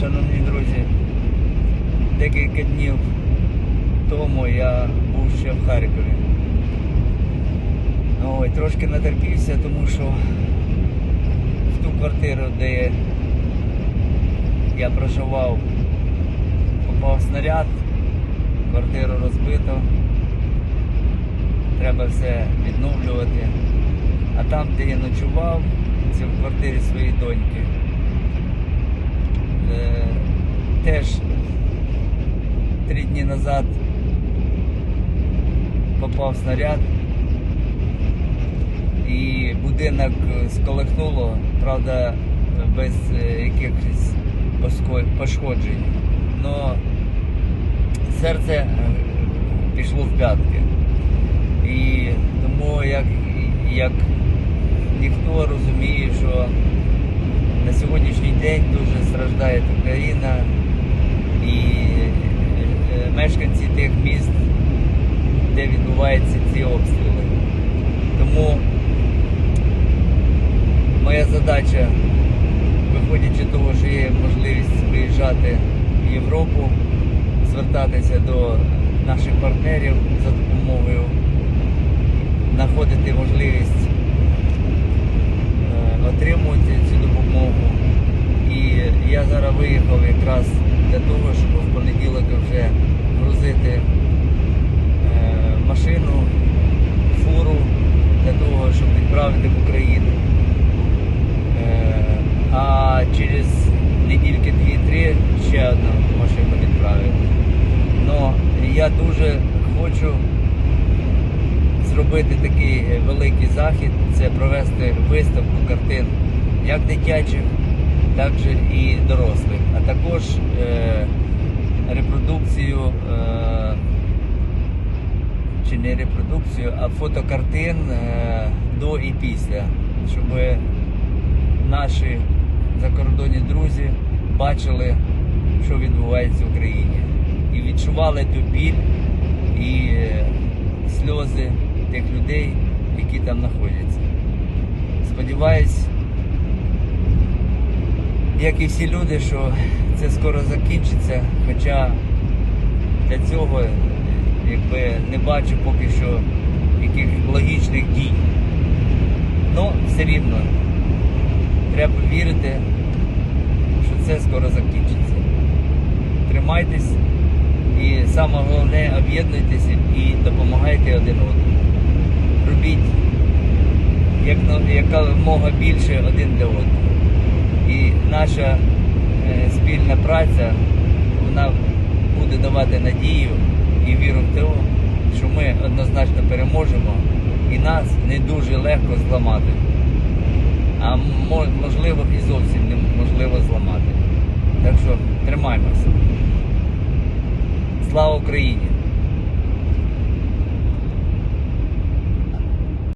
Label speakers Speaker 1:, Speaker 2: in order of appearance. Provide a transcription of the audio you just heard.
Speaker 1: шановні друзі, декілька днів тому я був ще в Харкові. Ой, трошки натерпівся, тому що в ту квартиру, де я проживав, попав снаряд, квартиру розбито, треба все відновлювати. А там, де я ночував, це в квартирі своєї доньки. Е, теж три дні назад попав снаряд і будинок сколихнуло, правда, без якихось пошкоджень. Но серце е, пішло в п'ятки. І тому як, як ніхто розуміє, що на сьогоднішній день дуже страждає Україна і е, мешканці тих міст, де відбуваються ці обстріли. Тому моя задача, виходячи з того, що є можливість виїжджати в Європу, звертатися до наших партнерів за допомогою, знаходити можливість е, отримувати цю допомогу. І я зараз виїхав якраз для того, щоб в понеділок вже грузити е, машину, фуру для того, щоб відправити в Україну. Е, А через недільки дві-три ще одну машину відправити. Но я дуже хочу зробити такий е, великий захід, це провести виставку картин як дитячих, так і дорослих, а також е, репродукцію, е, чи не репродукцію, а фотокартин е, до і після, щоб наші закордонні друзі бачили, що відбувається в Україні, і відчували ту біль і е, сльози тих людей, які там знаходяться. Сподіваюсь, як і всі люди, що це скоро закінчиться, хоча для цього е, якби не бачу поки що якихось логічних дій. Ну, все рівно треба вірити, що це скоро закінчиться. Тримайтесь і саме головне об'єднуйтесь і допомагайте один одному. Робіть як, на- якомога більше один для одного. І наша е, спільна праця вона буде давати надію і віру в те, що ми однозначно переможемо і нас не дуже легко зламати. А можливо і зовсім неможливо зламати. Так що тримаймося. Слава Україні!